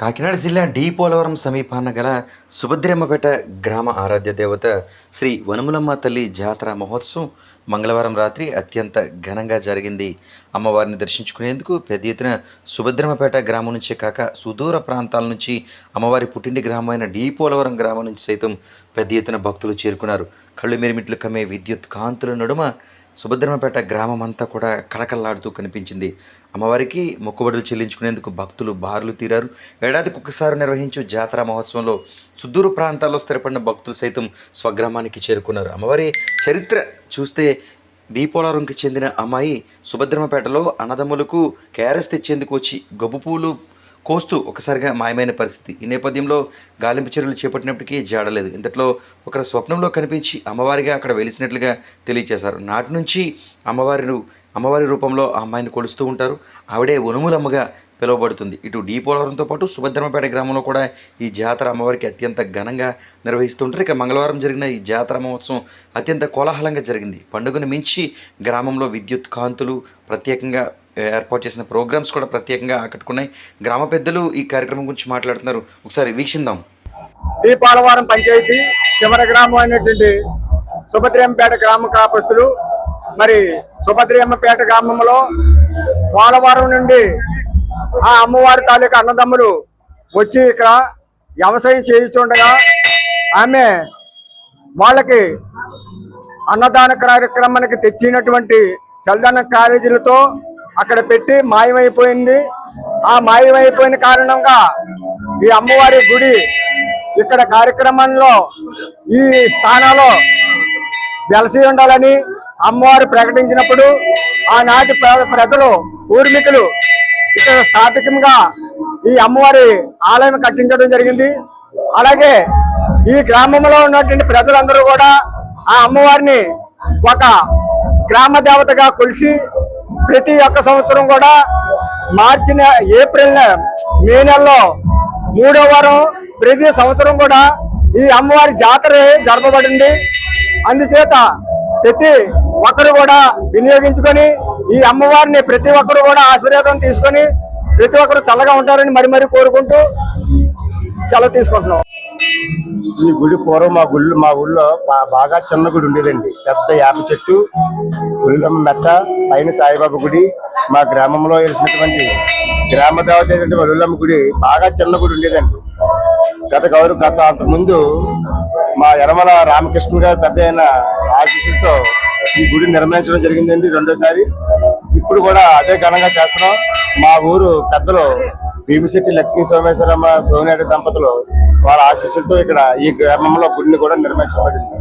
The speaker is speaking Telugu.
కాకినాడ జిల్లా డి పోలవరం సమీపాన గల సుభద్రమ్మపేట గ్రామ ఆరాధ్య దేవత శ్రీ వనములమ్మ తల్లి జాతర మహోత్సవం మంగళవారం రాత్రి అత్యంత ఘనంగా జరిగింది. అమ్మవారిని దర్శించుకునేందుకు పెద్ద ఎత్తున సుభద్రమ్మపేట గ్రామం నుంచే కాక సుదూర ప్రాంతాల నుంచి అమ్మవారి పుట్టింటి గ్రామమైన డి పోలవరం గ్రామం నుంచి సైతం పెద్ద ఎత్తున భక్తులు చేరుకున్నారు. కళ్ళు మెరిమిట్లు కమ్మే విద్యుత్ కాంతుల నడుమ సుభద్రమపేట గ్రామం అంతా కూడా కలకల్లాడుతూ కనిపించింది. అమ్మవారికి మొక్కుబడులు చెల్లించుకునేందుకు భక్తులు బారులు తీరారు. ఏడాదికి ఒక్కసారి నిర్వహించు జాతర మహోత్సవంలో సుదూర ప్రాంతాల్లో స్థిరపడిన భక్తులు సైతం స్వగ్రామానికి చేరుకున్నారు. అమ్మవారి చరిత్ర చూస్తే డీపోలవరంకి చెందిన అమ్మాయి సుభద్రమపేటలో అన్నదమ్ములకు కేఆర్ఎస్ తెచ్చేందుకు వచ్చి గబ్బు పూలు కోస్తూ ఒకసారిగా మాయమైన పరిస్థితి. ఈ నేపథ్యంలో గాలింపు చర్యలు చేపట్టినప్పటికీ జాడలేదు. ఇంతట్లో ఒకరి స్వప్నంలో కనిపించి అమ్మవారిగా అక్కడ వెలిసినట్లుగా తెలియజేశారు. నాటి నుంచి అమ్మవారిను అమ్మవారి రూపంలో ఆ అమ్మాయిని కొలుస్తూ ఉంటారు. ఆవిడే ఒనుములమ్మగా పిలువబడుతుంది. ఇటు డీపోలవరంతో పాటు సుభద్రమపేట గ్రామంలో కూడా ఈ జాతర అమ్మవారికి అత్యంత ఘనంగా నిర్వహిస్తుంటారు. ఇక మంగళవారం జరిగిన ఈ జాతర మహోత్సవం అత్యంత కోలాహలంగా జరిగింది. పండుగను మించి గ్రామంలో విద్యుత్ కాంతులు ప్రత్యేకంగా ఏర్పాటు చేసిన ప్రోగ్రామ్స్ కూడా ప్రత్యేకంగా ఆకట్టుకున్నాయి. గ్రామ పెద్దలు ఈ కార్యక్రమం గురించి మాట్లాడుతున్నారు. ఒకసారి వీక్షిందాం. దీపాలవారం పోలవరం పంచాయతీ చివరి గ్రామం అయినటువంటి సుభద్రేంపేట గ్రామ కాపస్తులు మరి సుభద్రేమ్మపేట గ్రామంలో పోలవరం నుండి ఆ అమ్మవారి తాలూకా అన్నదమ్ములు వచ్చి ఇక్కడ వ్యవసాయం చేయిస్తుండగా ఆమె వాళ్ళకి అన్నదాన కార్యక్రమానికి తెచ్చినటువంటి చల్దన కాలేజీలతో అక్కడ పెట్టి మాయమైపోయింది. ఆ మాయమైపోయిన కారణంగా ఈ అమ్మవారి గుడి ఇక్కడ కార్యక్రమంలో ఈ స్థానాల్లో వెలసి ఉండాలని అమ్మవారు ప్రకటించినప్పుడు ఆనాటి ప్ర- ప్రజలు పూర్వీకులు ఇక్కడ స్థాపికంగా ఈ అమ్మవారి ఆలయం కట్టించడం జరిగింది. అలాగే ఈ గ్రామంలో ఉన్నటువంటి ప్రజలందరూ కూడా ఆ అమ్మవారిని ఒక గ్రామ దేవతగా కొలిసి ప్రతి ఒక్క సంవత్సరం కూడా మార్చి ఏప్రిల్ మే నెలలో మూడో వారం ప్రతి సంవత్సరం కూడా ఈ అమ్మవారి జాతర జరపబడింది. అందుచేత ప్రతి ఒక్కరు కూడా వినియోగించుకొని ఈ అమ్మవారిని ప్రతి ఒక్కరు కూడా ఆశీర్వాదం తీసుకొని ప్రతి ఒక్కరు చల్లగా ఉంటారని మరి మరి కోరుకుంటూ చల్ల తీసుకుంటున్నాం. ఈ గుడి పూర్వం మా గుళ్ళు మా ఊళ్ళో బాగా చిన్న గుడి ఉండేదండి. పెద్ద యాప చెట్టు గుళ్ళమ్మ మెట్ట పైన సాయిబాబా గుడి మా గ్రామంలో వెలిసినటువంటి గ్రామ దేవత అయినటువంటి ఉల్లమ్మ గుడి బాగా చిన్న గుడి ఉండేదండి. గత గౌరవ గత అంతకుముందు మా యనమల రామకృష్ణ గారు పెద్ద అయిన ఆశీస్సులతో ఈ గుడి నిర్మించడం జరిగిందండి రెండోసారి. ఇప్పుడు కూడా అదే ఘనంగా చేస్తున్నాం. మా ఊరు పెద్దలు భీమిశెట్టి లక్ష్మీ సోమేశ్వరమ్మ సోమినాయుడు దంపతులు వాళ్ళ ఆశీస్సులతో ఇక్కడ ఈ గ్రామంలో గుడిని కూడా నిర్మించబడింది.